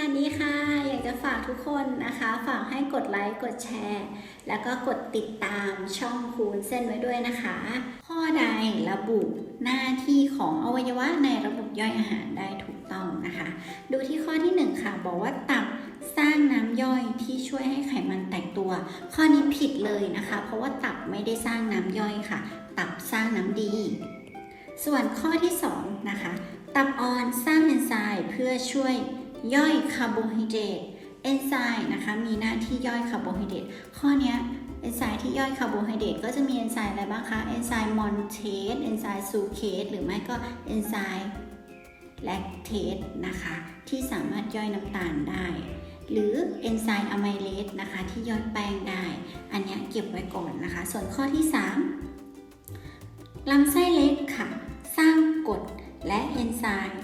วัสดีค่ะ อยากจะฝากทุกคนนะคะ ฝากให้กดไลค์ กดแชร์ แล้วก็กดติดตามช่องคูณเส้นไว้ด้วยนะคะ ข้อใดระบุหน้าที่ของอวัยวะในระบบย่อยอาหารได้ถูกต้องนะคะ ดูที่ข้อที่หนึ่งค่ะ บอกว่าตับสร้างน้ำย่อยที่ช่วยให้ไขมันแตกตัว ข้อนี้ผิดเลยนะคะ เพราะว่าตับไม่ได้สร้างน้ำย่อยค่ะ ตับสร้างน้ำดี ส่วนข้อที่สองนะคะ ตับอ่อนสร้างเอนไซม์เพื่อช่วย ย่อยคาร์โบไฮเดรตเอนไซม์นะคะมีหน้าที่ย่อยคาร์โบไฮเดรตข้อนี้เอนไซม์ที่ย่อยคาร์โบไฮเดรตก็จะมีเอนไซม์อะไรบ้างคะเอนไซม์มอนเทสเอนไซม์ซูเคสหรือไม่ก็เอนไซม์แลคเทสนะคะที่สามารถย่อยน้ำตาลได้ หรือเอนไซม์อะไมเลสนะคะที่ย่อยแป้งได้ อันนี้เก็บไว้ก่อนนะคะ ส่วนข้อที่ 3ลำไส้เล็กค่ะ สร้างกรดและเอนไซม์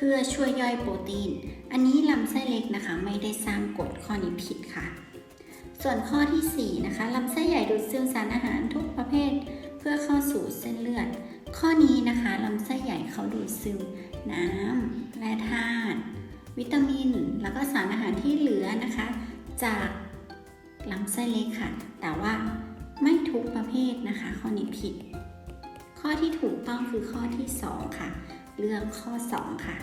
เพื่อช่วยย่อยโปรตีน อันนี้ลำไส้เล็กนะคะ ไม่ได้สร้างกรดข้อนี้ผิดค่ะ ส่วนข้อทีสี่ 4 นะคะลำไส้ใหญ่ดูดซึมสารอาหารทุกประเภท เพื่อเข้าสู่เส้นเลือด ข้อนี้นะคะลำไส้ใหญ่เขาดูดซึมน้ำและธาตุวิตามิน แล้วก็สารอาหารที่เหลือนะคะ จากลำไส้เล็กค่ะ แต่ว่าไม่ทุกประเภทนะคะ ข้อนี้ผิด ข้อที่ถูกต้องคือข้อที่ 2 ค่ะ เลือกข้อ 2 ค่ะ